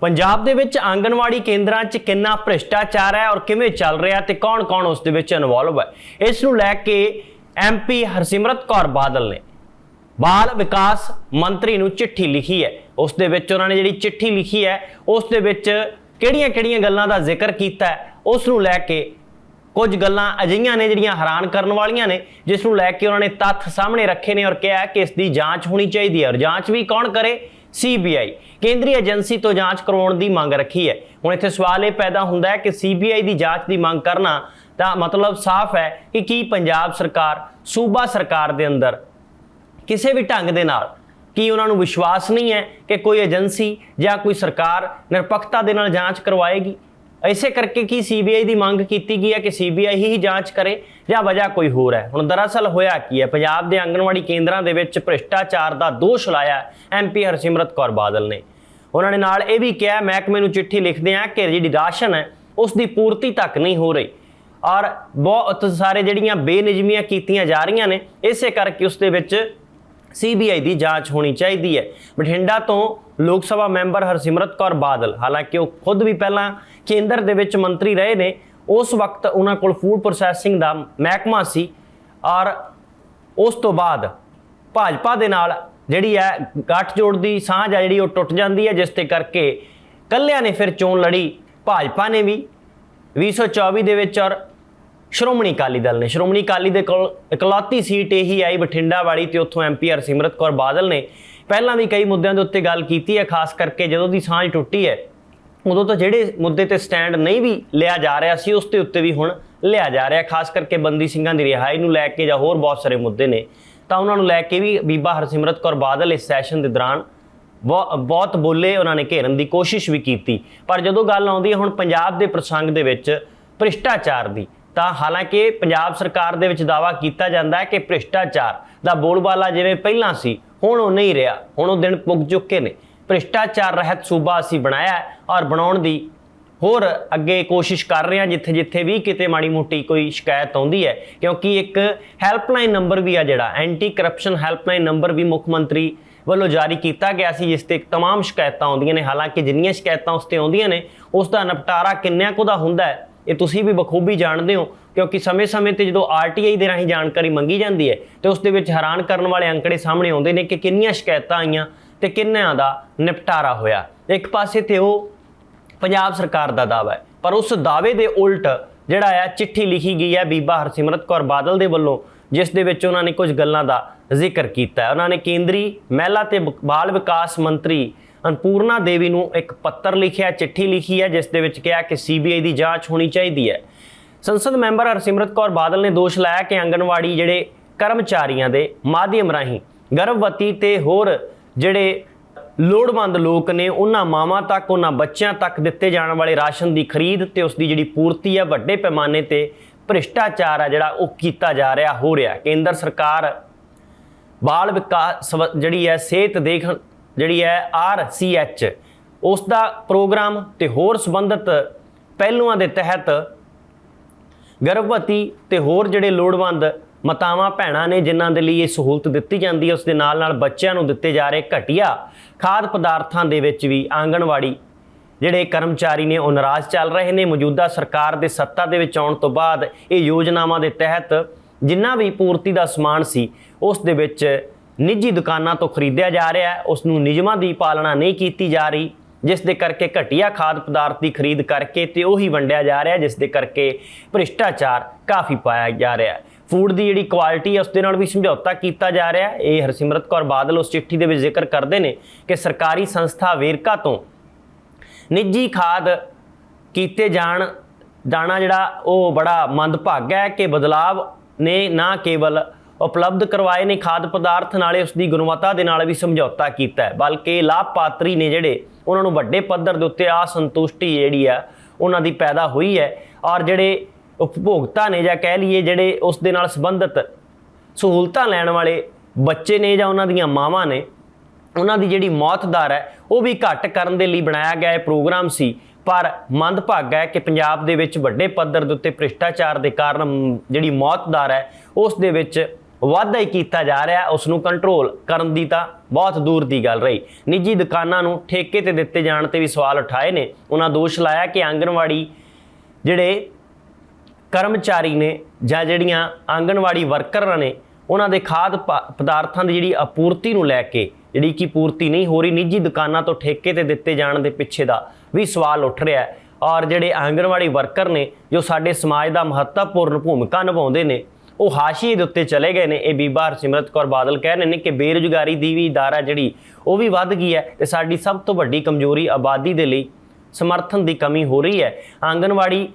ਪੰਜਾਬ ਦੇ ਵਿੱਚ ਆਂਗਣਵਾੜੀ ਕੇਂਦਰਾਂ 'ਚ ਕਿੰਨਾ ਭ੍ਰਿਸ਼ਟਾਚਾਰ ਹੈ ਔਰ ਕਿਵੇਂ ਚੱਲ ਰਿਹਾ ਤੇ ਕੌਣ-ਕੌਣ ਉਸ ਦੇ ਵਿੱਚ ਇਨਵੋਲਵ ਹੈ? ਇਸ ਨੂੰ ਲੈ ਕੇ ਐਮਪੀ ਹਰਸਿਮਰਤ ਕੌਰ ਬਾਦਲ ਨੇ ਬਾਲ ਵਿਕਾਸ ਮੰਤਰੀ ਨੂੰ ਚਿੱਠੀ ਲਿਖੀ ਹੈ। ਉਸ ਦੇ ਵਿੱਚ ਉਹਨਾਂ ਨੇ ਜਿਹੜੀ ਚਿੱਠੀ ਲਿਖੀ ਹੈ, ਉਸ ਦੇ ਵਿੱਚ ਕਿਹੜੀਆਂ-ਕਿਹੜੀਆਂ ਗੱਲਾਂ ਦਾ ਜ਼ਿਕਰ ਕੀਤਾ ਹੈ, ਉਸ ਨੂੰ ਲੈ ਕੇ ਕੁਝ ਗੱਲਾਂ ਅਜਿਹੀਆਂ ਨੇ ਜਿਹੜੀਆਂ ਹੈਰਾਨ ਕਰਨ ਵਾਲੀਆਂ ਨੇ, ਜਿਸ ਨੂੰ ਲੈ ਕੇ ਉਹਨਾਂ ਨੇ ਤੱਥ ਸਾਹਮਣੇ ਰੱਖੇ ਨੇ ਔਰ ਕਿਹਾ ਕਿ ਇਸ ਦੀ ਜਾਂਚ ਹੋਣੀ ਚਾਹੀਦੀ ਹੈ। ਔਰ ਜਾਂਚ ਵੀ ਕੌਣ ਕਰੇ? ਸੀਬੀਆਈ। ਕੇਂਦਰੀ ਏਜੰਸੀ ਤੋਂ ਜਾਂਚ ਕਰਵਾਉਣ ਦੀ ਮੰਗ ਰੱਖੀ ਹੈ। ਹੁਣ ਇੱਥੇ ਸਵਾਲ ਇਹ ਪੈਦਾ ਹੁੰਦਾ ਹੈ ਕਿ ਸੀਬੀਆਈ ਦੀ ਜਾਂਚ ਦੀ ਮੰਗ ਕਰਨਾ ਤਾਂ ਮਤਲਬ ਸਾਫ਼ ਹੈ ਕਿ ਕੀ ਪੰਜਾਬ ਸਰਕਾਰ, ਸੂਬਾ ਸਰਕਾਰ ਦੇ ਅੰਦਰ ਕਿਸੇ ਵੀ ਢੰਗ ਦੇ ਨਾਲ ਕੀ ਉਹਨਾਂ ਨੂੰ ਵਿਸ਼ਵਾਸ ਨਹੀਂ ਹੈ ਕਿ ਕੋਈ ਏਜੰਸੀ ਜਾਂ ਕੋਈ ਸਰਕਾਰ ਨਿਰਪੱਖਤਾ ਦੇ ਨਾਲ ਜਾਂਚ ਕਰਵਾਏਗੀ। ਇਸੇ ਕਰਕੇ ਕੀ ਸੀਬੀਆਈ ਦੀ ਮੰਗ ਕੀਤੀ ਗਈ ਹੈ ਕਿ ਸੀਬੀਆਈ ਹੀ ਜਾਂਚ ਕਰੇ ਜਾਂ ਵਜ੍ਹਾ ਕੋਈ ਹੋਰ ਹੈ? ਹੁਣ ਦਰਅਸਲ ਹੋਇਆ ਕੀ ਹੈ? ਪੰਜਾਬ ਦੇ ਆਂਗਣਵਾੜੀ ਕੇਂਦਰਾਂ ਦੇ ਵਿੱਚ ਭ੍ਰਿਸ਼ਟਾਚਾਰ ਦਾ ਦੋਸ਼ ਲਾਇਆ ਐਮਪੀ ਹਰਸਿਮਰਤ ਕੌਰ ਬਾਦਲ ਨੇ। ਉਹਨਾਂ ਨੇ ਨਾਲ ਇਹ ਵੀ ਕਿਹਾ, ਮਹਿਕਮੇ ਨੂੰ ਚਿੱਠੀ ਲਿਖਦੇ ਆ ਕਿ ਜਿਹੜੀ ਰਾਸ਼ਨ ਹੈ, ਉਸ ਦੀ ਪੂਰਤੀ ਤੱਕ ਨਹੀਂ ਹੋ ਰਹੀ। ਔਰ ਬਹੁਤ ਸਾਰੇ ਜਿਹੜੀਆਂ ਬੇਨਿਜ਼ਮੀਆਂ ਕੀਤੀਆਂ ਜਾ ਰਹੀਆਂ ਨੇ, ਇਸੇ ਕਰਕੇ ਉਸ ਦੇ ਵਿੱਚ ਸੀਬੀਆਈ ਦੀ ਜਾਂਚ ਹੋਣੀ ਚਾਹੀਦੀ ਹੈ। ਬਠਿੰਡਾ ਤੋਂ ਲੋਕ ਸਭਾ ਮੈਂਬਰ ਹਰਸਿਮਰਤ ਕੌਰ ਬਾਦਲ, ਹਾਲਾਂਕਿ ਉਹ ਖੁਦ ਵੀ ਪਹਿਲਾਂ ਕੇਂਦਰ ਦੇ ਵਿੱਚ ਮੰਤਰੀ ਰਹੇ ਨੇ, ਉਸ ਵਕਤ ਉਹਨਾਂ ਕੋਲ ਫੂਡ ਪ੍ਰੋਸੈਸਿੰਗ ਦਾ ਮਹਿਕਮਾ ਸੀ ਔਰ ਉਸ ਤੋਂ ਬਾਅਦ ਭਾਜਪਾ ਦੇ ਨਾਲ ਜਿਹੜੀ ਹੈ ਗੱਠਜੋੜ ਦੀ ਸਾਂਝ ਆ ਜਿਹੜੀ ਉਹ ਟੁੱਟ ਜਾਂਦੀ ਹੈ, ਜਿਸ ਤੇ ਕਰਕੇ ਕੱਲਿਆਂ ਨੇ ਫਿਰ ਚੋਣ ਲੜੀ, ਭਾਜਪਾ ਨੇ ਵੀ 2024 ਦੇ ਵਿੱਚ ਔਰ ਸ਼੍ਰੋਮਣੀ ਅਕਾਲੀ ਦਲ ਨੇ। ਸ਼੍ਰੋਮਣੀ ਅਕਾਲੀ ਦੇ ਕੋਲ ਇਕਲੌਤੀ ਸੀਟ ਇਹੀ ਆਈ ਬਠਿੰਡਾ ਵਾਲੀ ਤੇ ਉੱਥੋਂ ਐਮਪੀ ਹਰਸਿਮਰਤ ਕੌਰ ਬਾਦਲ ਨੇ। ਪਹਿਲਾਂ ਵੀ ਕਈ ਮੁੱਦਿਆਂ ਦੇ ਉੱਤੇ ਗੱਲ ਕੀਤੀ ਹੈ, ਖਾਸ ਕਰਕੇ ਜਦੋਂ ਦੀ ਸਾਂਝ ਟੁੱਟੀ ਹੈ, ਉਦੋਂ ਤਾਂ ਜਿਹੜੇ ਮੁੱਦੇ ਤੇ ਸਟੈਂਡ ਨਹੀਂ ਵੀ ਲਿਆ ਜਾ ਰਿਹਾ ਸੀ, ਉਸ ਦੇ ਉੱਤੇ ਵੀ ਹੁਣ ਲਿਆ ਜਾ ਰਿਹਾ। ਖਾਸ ਕਰਕੇ ਬੰਦੀ ਸਿੰਘਾਂ ਦੀ ਰਿਹਾਈ ਨੂੰ ਲੈ ਕੇ ਜਾਂ ਹੋਰ ਬਹੁਤ ਸਾਰੇ ਮੁੱਦੇ ਨੇ, ਤਾਂ ਉਹਨਾਂ ਨੂੰ ਲੈ ਕੇ ਵੀ ਬੀਬਾ ਹਰਸਿਮਰਤ ਕੌਰ ਬਾਦਲ ਇਸ ਸੈਸ਼ਨ ਦੇ ਦੌਰਾਨ ਬਹੁ- ਬਹੁਤ ਬੋਲੇ ਉਹਨਾਂ ਨੇ ਘੇਰਨ ਦੀ ਕੋਸ਼ਿਸ਼ ਵੀ ਕੀਤੀ। ਪਰ ਜਦੋਂ ਗੱਲ ਆਉਂਦੀ ਹੈ ਹੁਣ ਪੰਜਾਬ ਦੇ ਪ੍ਰਸੰਗ ਦੇ ਵਿੱਚ ਭ੍ਰਿਸ਼ਟਾਚਾਰ ਦੀ ਤਾਂ ਹਾਲਾਂਕਿ ਪੰਜਾਬ ਸਰਕਾਰ ਦੇ ਵਿੱਚ ਦਾਵਾ ਕੀਤਾ ਜਾਂਦਾ ਹੈ ਕਿ ਭ੍ਰਿਸ਼ਟਾਚਾਰ ਦਾ ਬੋਲਬਾਲਾ ਜਿਵੇਂ ਪਹਿਲਾਂ ਸੀ ਹੁਣ ਉਹ ਨਹੀਂ ਰਿਹਾ ਹੁਣ ਉਹ ਦਿਨ ਪੁੱਗ ਚੁੱਕੇ ਨੇ ਭ੍ਰਿਸ਼ਟਾਚਾਰ ਰਹਿਤ ਸੂਬਾ ਅਸੀਂ ਬਣਾਇਆ ਹੈ ਔਰ ਬਣਾਉਣ ਦੀ ਹੋਰ ਅੱਗੇ ਕੋਸ਼ਿਸ਼ ਕਰ ਰਹੇ ਹਾਂ ਜਿੱਥੇ ਜਿੱਥੇ ਵੀ ਕਿਤੇ ਮਾੜੀ ਮੋਟੀ ਕੋਈ ਸ਼ਿਕਾਇਤ ਆਉਂਦੀ ਹੈ ਕਿਉਂਕਿ ਇੱਕ ਹੈਲਪਲਾਈਨ ਨੰਬਰ ਵੀ ਆ ਜਿਹੜਾ ਐਂਟੀ ਕਰਪਸ਼ਨ ਹੈਲਪਲਾਈਨ ਨੰਬਰ ਵੀ ਮੁੱਖ ਮੰਤਰੀ ਵੱਲੋਂ ਜਾਰੀ ਕੀਤਾ ਗਿਆ ਸੀ ਜਿਸ ਤੇ तमाम ਸ਼ਿਕਾਇਤਾਂ ਆਉਂਦੀਆਂ ਨੇ ਹਾਲਾਂਕਿ ਜਿੰਨੀਆਂ ਸ਼ਿਕਾਇਤਾਂ ਉਸ ਤੇ ਆਉਂਦੀਆਂ ਨੇ ਉਸ ਦਾ ਨਿਪਟਾਰਾ ਕਿੰਨਿਆਂ ਕੁ ਦਾ ਹੁੰਦਾ ਹੈ ਇਹ ਤੁਸੀਂ ਵੀ ਬਖੂਬੀ ਜਾਣਦੇ ਹੋ, ਕਿਉਂਕਿ ਸਮੇਂ-ਸਮੇਂ ਤੇ ਜਦੋਂ ਆਰਟੀਆਈ ਦੇ ਰਾਹੀਂ ਜਾਣਕਾਰੀ ਮੰਗੀ ਜਾਂਦੀ ਹੈ, ਤੇ ਉਸ ਦੇ ਵਿੱਚ ਹੈਰਾਨ ਕਰਨ ਵਾਲੇ ਅੰਕੜੇ ਸਾਹਮਣੇ ਆਉਂਦੇ ਨੇ ਕਿ ਕਿੰਨੀਆਂ ਸ਼ਿਕਾਇਤਾਂ ਆਈਆਂ ਤੇ ਕਿੰਨਿਆਂ ਦਾ ਨਿਪਟਾਰਾ ਹੋਇਆ। ਇੱਕ ਪਾਸੇ ਤੇ ਉਹ ਪੰਜਾਬ ਸਰਕਾਰ ਦਾ ਦਾਅਵਾ ਹੈ, ਪਰ ਉਸ ਦਾਅਵੇ ਦੇ ਉਲਟ ਜਿਹੜਾ ਆ, ਚਿੱਠੀ ਲਿਖੀ ਗਈ ਹੈ ਬੀਬਾ ਹਰਸਿਮਰਤ ਕੌਰ ਬਾਦਲ ਦੇ ਵੱਲੋਂ, ਜਿਸ ਦੇ ਵਿੱਚ ਉਹਨਾਂ ਨੇ ਕੁਝ ਗੱਲਾਂ ਦਾ ਜ਼ਿਕਰ ਕੀਤਾ ਹੈ। ਉਹਨਾਂ ਨੇ ਕੇਂਦਰੀ ਮਹਿਲਾ ਤੇ ਬਾਲ ਵਿਕਾਸ ਮੰਤਰੀ ਅਨਪੂਰਨਾ ਦੇਵੀ ਨੂੰ ਇੱਕ ਪੱਤਰ ਲਿਖਿਆ, ਚਿੱਠੀ ਲਿਖੀ ਹੈ, ਜਿਸ ਦੇ ਵਿੱਚ ਕਿਹਾ ਕਿ ਸੀਬੀਆਈ ਦੀ ਜਾਂਚ ਹੋਣੀ ਚਾਹੀਦੀ ਹੈ। ਸੰਸਦ ਮੈਂਬਰ ਹਰਸਿਮਰਤ ਕੌਰ ਬਾਦਲ ਨੇ ਦੋਸ਼ ਲਾਇਆ ਕਿ ਆਂਗਣਵਾੜੀ ਜਿਹੜੇ ਕਰਮਚਾਰੀਆਂ ਦੇ ਮਾਧਿਅਮ ਰਾਹੀਂ ਗਰਭਵਤੀ ਤੇ ਹੋਰ ਜਿਹੜੇ ਲੋੜਵੰਦ ਲੋਕ ਨੇ, ਉਹਨਾਂ ਮਾਵਾਂ ਤੱਕ, ਉਹਨਾਂ ਬੱਚਿਆਂ ਤੱਕ ਦਿੱਤੇ ਜਾਣ ਵਾਲੇ ਰਾਸ਼ਨ ਦੀ ਖਰੀਦ ਤੇ ਉਸ ਦੀ ਜਿਹੜੀ ਪੂਰਤੀ ਹੈ, ਵੱਡੇ ਪੈਮਾਨੇ ਤੇ ਭ੍ਰਿਸ਼ਟਾਚਾਰ ਆ ਜਿਹੜਾ ਉਹ ਕੀਤਾ ਜਾ ਰਿਹਾ, ਹੋ ਰਿਹਾ। ਕੇਂਦਰ ਸਰਕਾਰ ਬਾਲ ਵਿਕਾਸ ਜਿਹੜੀ ਹੈ, ਸਿਹਤ ਦੇਖ ਜਿਹੜੀ ਹੈ ਆਰ ਆਰਸੀਐਚ ਉਸ ਦਾ ਪ੍ਰੋਗਰਾਮ ਤੇ ਹੋਰ ਸੰਬੰਧਿਤ ਪਹਿਲੂਆਂ ਦੇ ਤਹਿਤ ਗਰਭਵਤੀ ਤੇ ਹੋਰ ਜਿਹੜੇ ਲੋੜਵੰਦ ਮਾਤਾਵਾਂ ਭੈਣਾਂ ਨੇ ਜਿਨ੍ਹਾਂ ਦੇ ਲਈ ਇਹ ਸਹੂਲਤ ਦਿੱਤੀ ਜਾਂਦੀ ਹੈ ਉਸ ਦੇ ਨਾਲ ਨਾਲ ਬੱਚਿਆਂ ਨੂੰ ਦਿੱਤੇ ਜਾ ਰਹੇ ਘਟੀਆ ਖਾਦ ਪਦਾਰਥਾਂ ਦੇ ਵਿੱਚ ਵੀ ਆਂਗਣਵਾੜੀ ਜਿਹੜੇ ਕਰਮਚਾਰੀ ਨੇ ਉਹ ਨਾਰਾਜ਼ ਚੱਲ ਰਹੇ ਨੇ। ਮੌਜੂਦਾ ਸਰਕਾਰ ਦੇ ਸੱਤਾ ਦੇ ਵਿੱਚ ਆਉਣ ਤੋਂ ਬਾਅਦ ਇਹ ਯੋਜਨਾਵਾਂ ਦੇ ਤਹਿਤ ਜਿੰਨਾ ਵੀ ਪੂਰਤੀ ਦਾ ਸਮਾਨ ਸੀ, ਉਸ ਦੇ ਵਿੱਚ ਨਿੱਜੀ ਦੁਕਾਨਾਂ ਤੋਂ ਖਰੀਦਿਆ ਜਾ ਰਿਹਾ ਹੈ। ਉਸ ਨੂੰ ਨਿਯਮਾਂ ਦੀ ਪਾਲਣਾ ਨਹੀਂ ਕੀਤੀ ਜਾ ਰਹੀ, ਜਿਸ ਦੇ ਕਰਕੇ ਘਟੀਆ ਖਾਦ ਪਦਾਰਥ ਦੀ ਖਰੀਦ ਕਰਕੇ ਤੇ ਉਹੀ ਵੰਡਿਆ ਜਾ ਰਿਹਾ, ਜਿਸ ਦੇ ਕਰਕੇ ਭ੍ਰਿਸ਼ਟਾਚਾਰ ਕਾਫੀ ਪਾਇਆ ਜਾ ਰਿਹਾ ਹੈ। ਫੂਡ ਦੀ ਜਿਹੜੀ ਕੁਆਲਿਟੀ ਹੈ ਉਸ ਦੇ ਨਾਲ ਵੀ ਸਮਝੌਤਾ ਕੀਤਾ ਜਾ ਰਿਹਾ ਹੈ। ਇਹ ਹਰਸਿਮਰਤ ਕੌਰ ਬਾਦਲ ਉਸ ਚਿੱਠੀ ਦੇ ਵਿੱਚ ਜ਼ਿਕਰ ਕਰਦੇ ਨੇ ਕਿ ਸਰਕਾਰੀ ਸੰਸਥਾ ਵੇਰਕਾ ਤੋਂ ਨਿੱਜੀ ਖਾਦ ਕੀਤੇ ਜਾਣ ਜਾਣਾ ਜਿਹੜਾ ਉਹ ਬੜਾ ਮੰਦਭਾਗਾ ਹੈ ਕਿ ਬਦਲਾਵ ਨੇ ਨਾ ਕੇਵਲ ਉਪਲਬਧ ਕਰਵਾਏ ਨੇ ਖਾਦ ਪਦਾਰਥ, ਨਾਲੇ ਉਸ ਦੀ ਗੁਣਵੱਤਾ ਦੇ ਨਾਲ ਵੀ ਸਮਝੌਤਾ ਕੀਤਾ ਹੈ। ਬਲਕਿ ਲਾਭਪਾਤਰੀ ਨੇ ਜਿਹੜੇ ਉਹਨਾਂ ਨੂੰ ਵੱਡੇ ਪੱਧਰ ਦੇ ਉੱਤੇ ਅਸੰਤੁਸ਼ਟੀ ਜਿਹੜੀ ਆ, ਉਹਨਾਂ ਦੀ ਪੈਦਾ ਹੋਈ ਹੈ ਔਰ ਜਿਹੜੇ ਉਪਭੋਗਤਾ ਨੇ ਜਾਂ ਕਹਿ ਲਈਏ ਜਿਹੜੇ ਉਸ ਦੇ ਨਾਲ ਸੰਬੰਧਿਤ ਸਹੂਲਤਾਂ ਲੈਣ ਵਾਲੇ ਬੱਚੇ ਨੇ ਜਾਂ ਉਹਨਾਂ ਦੀਆਂ ਮਾਵਾਂ ਨੇ, ਉਹਨਾਂ ਦੀ ਜਿਹੜੀ ਮੌਤ ਦਰ ਹੈ, ਉਹ ਵੀ ਘੱਟ ਕਰਨ ਦੇ ਲਈ ਬਣਾਇਆ ਗਿਆ ਇਹ ਪ੍ਰੋਗਰਾਮ ਸੀ। ਪਰ ਮੰਦਭਾਗਾ ਹੈ ਕਿ ਪੰਜਾਬ ਦੇ ਵਿੱਚ ਵੱਡੇ ਪੱਧਰ ਦੇ ਉੱਤੇ ਭ੍ਰਿਸ਼ਟਾਚਾਰ ਦੇ ਕਾਰਨ ਜਿਹੜੀ ਮੌਤ ਦਰ ਹੈ, ਉਸ ਦੇ ਵਿੱਚ ਵਾਧਾ ਹੀ ਕੀਤਾ ਜਾ ਰਿਹਾ ਉਸ ਨੂੰ ਕੰਟਰੋਲ ਕਰਨ ਦੀ ਤਾਂ ਬਹੁਤ ਦੂਰ ਦੀ ਗੱਲ ਰਹੀ। ਨਿੱਜੀ ਦੁਕਾਨਾਂ ਨੂੰ ਠੇਕੇ ਤੇ ਦਿੱਤੇ ਜਾਣ ਤੇ ਵੀ ਸਵਾਲ ਉਠਾਏ ਨੇ। ਉਹਨਾਂ ਦੋਸ਼ ਲਾਇਆ ਕਿ ਆਂਗਣਵਾੜੀ ਜਿਹੜੇ ਕਰਮਚਾਰੀ ਨੇ ਜਾਂ ਜਿਹੜੀਆਂ ਆਂਗਣਵਾੜੀ ਵਰਕਰਾਂ ਨੇ, ਉਹਨਾਂ ਦੇ ਖਾਦ ਪ- ਪਦਾਰਥਾਂ ਦੀ ਜਿਹੜੀ ਆਪੂਰਤੀ ਨੂੰ ਲੈ ਕੇ, ਜਿਹੜੀ ਕਿ ਪੂਰਤੀ ਨਹੀਂ ਹੋ ਰਹੀ, ਨਿੱਜੀ ਦੁਕਾਨਾਂ ਤੋਂ ਠੇਕੇ ਤੇ ਦਿੱਤੇ ਜਾਣ ਦੇ ਪਿੱਛੇ ਦਾ ਵੀ ਸਵਾਲ ਉੱਠ ਰਿਹਾ ਹੈ। ਔਰ ਜਿਹੜੇ ਆਂਗਣਵਾੜੀ ਵਰਕਰ ਨੇ, ਜੋ ਸਾਡੇ ਸਮਾਜ ਦਾ ਮਹੱਤਵਪੂਰਨ ਭੂਮਿਕਾ ਨਿਭਾਉਂਦੇ ਨੇ ਉਹ ਹਾਸ਼ੀਏ ਦੇ ਉੱਤੇ ਚਲੇ ਗਏ ਨੇ। ਇਹ ਬੀਬਾ ਹਰਸਿਮਰਤ ਕੌਰ ਬਾਦਲ ਕਹਿ ਰਹੇ ਨੇ ਕਿ ਬੇਰੁਜ਼ਗਾਰੀ ਦੀ ਵੀ ਦਾਰਾ ਜਿਹੜੀ, ਉਹ ਵੀ ਵੱਧ ਗਈ ਹੈ ਤੇ ਸਾਡੀ ਸਭ ਤੋਂ ਵੱਡੀ ਕਮਜ਼ੋਰੀ ਆਬਾਦੀ ਦੇ ਲਈ ਸਮਰਥਨ ਦੀ ਕਮੀ ਹੋ ਰਹੀ ਹੈ। ਆਂਗਣਵਾੜੀ